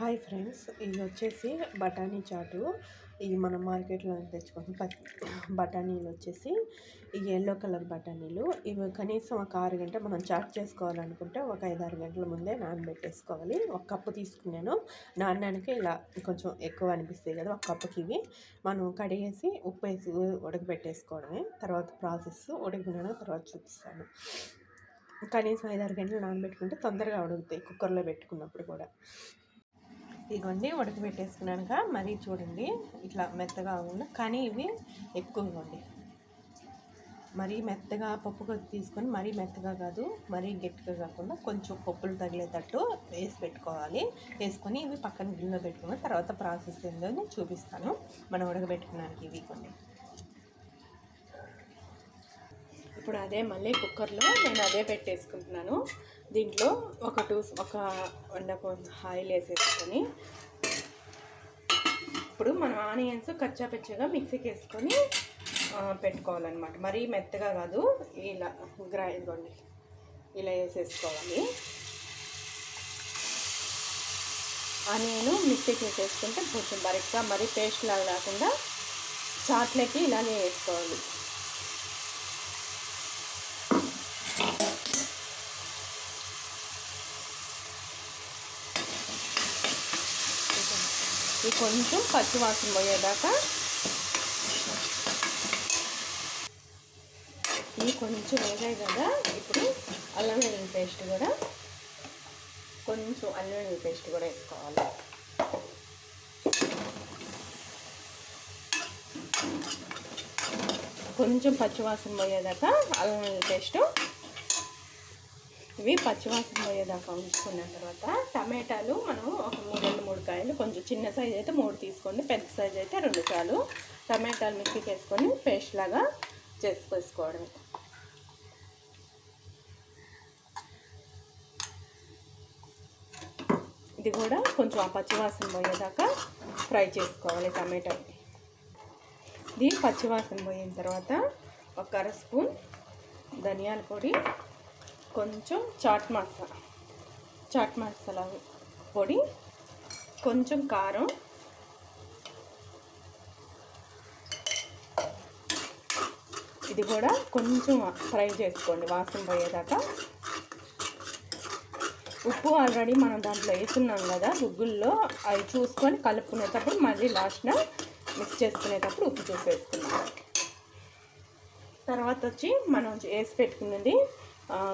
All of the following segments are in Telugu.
హాయ్ ఫ్రెండ్స్ ఇది వచ్చేసి బఠానీ చాటు. ఇది మనం మార్కెట్లో తెచ్చుకుంటాం ప- బఠానీలు వచ్చేసి ఈ ఎల్లో కలర్ బఠానీలు. ఇవి కనీసం ఒక ఆరు గంట మనం చాట్ చేసుకోవాలనుకుంటే ఒక ఐదు ఆరు గంటల ముందే నానబెట్టేసుకోవాలి. ఒక కప్పు తీసుకున్నాను. నానడానికి ఇలా కొంచెం ఎక్కువ అనిపిస్తాయి కదా ఒక కప్పుకి ఇవి. మనం కడిగేసి ఉప్పు వేసి ఉడకబెట్టేసుకోవడమే. తర్వాత ప్రాసెస్ ఉడికిన తర్వాత చూపిస్తాను. కనీసం ఐదు ఆరు గంటలు నానబెట్టుకుంటే తొందరగా ఉడుకుతాయి కుక్కర్లో పెట్టుకున్నప్పుడు కూడా. ఇదిగోండి ఉడకబెట్టేసుకున్నాక మరీ చూడండి ఇట్లా మెత్తగా ఉన్న కానీ ఇవి ఎక్కువ ఇవ్వండి. మరీ మెత్తగా పప్పు తీసుకొని మరీ మెత్తగా కాదు మరీ గట్టిగా కాకుండా కొంచెం పప్పులు తగిలేటట్టు వేసి పెట్టుకోవాలి. వేసుకొని ఇవి పక్కన గిన్నెలో పెట్టుకుని తర్వాత ప్రాసెస్ ఏందో నేను చూపిస్తాను. మనం ఉడకబెట్టుకున్నానికి ఇవి కొన్ని. ఇప్పుడు అదే మళ్ళీ కుక్కర్లో నేను అదే పెట్టేసుకుంటున్నాను. దీంట్లో ఒక టూ ఒక వంద ఆయిల్ వేసేసుకొని ఇప్పుడు మనం ఆనియన్స్ కచ్చాపచ్చగా మిక్సీకి వేసుకొని పెట్టుకోవాలన్నమాట. మరీ మెత్తగా కాదు ఇలా గ్రైండ్ ఇదిగోండి ఇలా వేసేసుకోవాలి. ఆనియన్ మిక్సీకి వేసేసుకుంటే కొంచెం బరిగ్గా మరీ పేస్ట్ లాగా కాకుండా చాట్లకి ఇలానే వేసుకోవాలి. ఇది కొంచెం పచ్చివాసన పోయేదాకా ఇవి కొంచెం వేగాయి కదా ఇప్పుడు అల్లం వెల్లుల్లి పేస్ట్ కూడా కొంచెం అల్లం వెల్లుల్లి పేస్ట్ కూడా వేసుకోవాలి. కొంచెం పచ్చివాసన పోయేదాకా అల్లం వెల్లుల్లి పేస్ట్ ఇవి పచ్చివాసన పోయేదాకా ఉంచుకున్న తర్వాత టమాటాలు మనం ఒక మూడు రెండు మూడు కాయలు కొంచెం చిన్న సైజ్ అయితే మూడు తీసుకోండి. పెద్ద సైజ్ అయితే రెండు చాలు. టమాటాలు మిక్సీకి వేసుకొని పేస్ట్ లాగా చేసుకేసుకోవడమే. ఇది కూడా కొంచెం ఆ పచ్చివాసన పోయేదాకా ఫ్రై చేసుకోవాలి టమాటా. ఇది పచ్చివాసన పోయిన తర్వాత ఒక అర స్పూన్ ధనియాల పొడి కొంచెం చాట్ మసాలా చాట్ మసాలా పొడి కొంచెం కారం. ఇది కూడా కొంచెం ఫ్రై చేసుకోండి వాసన పోయేదాకా. ఉప్పు ఆల్రెడీ మనం దాంట్లో వేసున్నాం కదా గుగ్గుల్లో అవి చూసుకొని కలుపుకునేటప్పుడు మళ్ళీ లాస్ట్న మిక్స్ చేసుకునేటప్పుడు ఉప్పు చూసేసుకున్నాం తర్వాత వచ్చి మనం వేసి పెట్టుకున్నది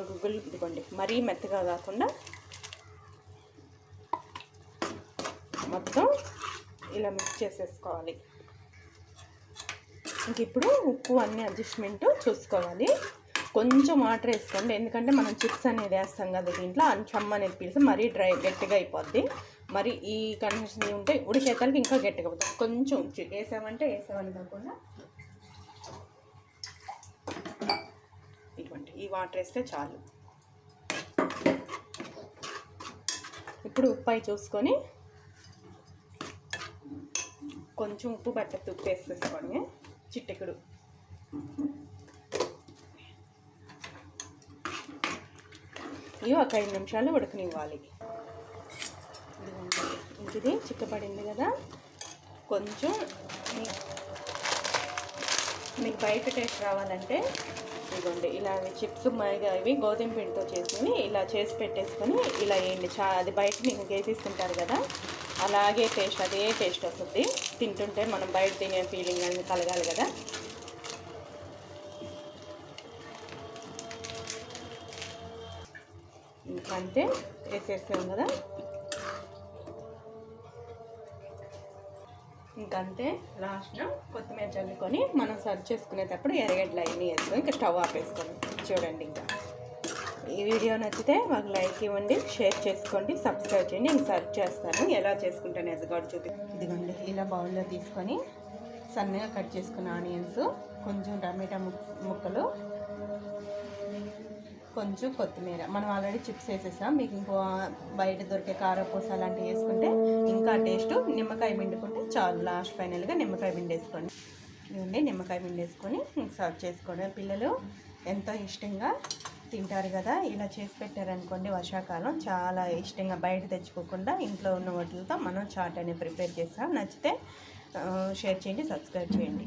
గుగ్గులు ఇదిగోండి. మరీ మెత్తగా కాకుండా మొత్తం ఇలా మిక్స్ చేసేసుకోవాలి. ఇంక ఇప్పుడు ఉప్పు అన్ని అడ్జస్ట్మెంట్ చూసుకోవాలి. కొంచెం వాటర్ వేసుకోండి. ఎందుకంటే మనం చిప్స్ అనేది వేస్తాం కదా దీంట్లో. అని చమ్మ అనేది పీల్చి మరీ డ్రై గట్టిగా అయిపోద్ది. మరి ఈ కండిషన్ ఉంటే ఉడికేతలకి ఇంకా గట్టిగా అవుతుంది కొంచెం వేసామంటే వేసామని కాకుండా ఇటువంటి ఈ వాటర్ వేస్తే చాలు. ఇప్పుడు ఉప్పు అయి చూసుకొని కొంచెం ఉప్పు పట్టద్దు ఉప్పు వేసేసుకోండి. చిట్టెకుడు ఇవి ఒక ఐదు నిమిషాలు ఉడకనివ్వాలి. ఇదిగోండి. ఇది చిక్కపడింది కదా. కొంచెం మీకు బయట టేస్ట్ రావాలంటే ఇదిగోండి ఇలా చిప్స్ మైదా ఇవి గోధుమ పిండితో చేసినవి ఇలా చేసి పెట్టేసుకొని ఇలా వేయండి. చా అది బయట మీకు వేసిస్తుంటారు కదా అలాగే టేస్ట్ అదే టేస్ట్ వస్తుంది. తింటుంటే మనం బయట తినే ఫీలింగ్ అనేది కలగాలి కదా. ఇంకా అంతే వేసేస్తాం కదా. ఇంకంతే. లాస్ట్లో కొత్తిమీర చల్లుకొని మనం సర్వ్ చేసుకునేటప్పుడు ఎర్రగడ్డలు అవన్నీ వేసుకొని ఇంకా స్టవ్ ఆపేసుకొని చూడండి ఇంకా. ఈ వీడియో నచ్చితే మాకు లైక్ ఇవ్వండి షేర్ చేసుకోండి సబ్స్క్రైబ్ చేయండి. నేను సర్వ్ చేస్తాను. ఎలా చేసుకుంటాను ఎదగాడు చూపి. ఇదిగోండి ఇలా బౌల్లో తీసుకొని సన్నగా కట్ చేసుకున్న ఆనియన్స్ కొంచెం టమాటా ముక్కలు కొంచెం కొత్తిమీర. మనం ఆల్రెడీ చిప్స్ వేసేసాం. మీకు ఇంకో బయట దొరికే కారపూస అలాంటివి వేసుకుంటే ఇంకా టేస్ట్ నిమ్మకాయ పిండుకుంటే చాలు. లాస్ట్ ఫైనల్గా నిమ్మకాయ పిండేసుకోండి ఇవ్వండి నిమ్మకాయ పిండేసుకొని సర్వ్ చేసుకోవడం పిల్లలు ఎంతో ఇష్టంగా తింటారు కదా. ఇలా చేసి పెట్టారనుకోండి వర్షాకాలం చాలా ఇష్టంగా బయట తెచ్చుకోకుండా ఇంట్లో ఉన్న వాటితో మనం చాట్ అనేది ప్రిపేర్ చేస్తాం. నచ్చితే షేర్ చేయండి సబ్స్క్రైబ్ చేయండి.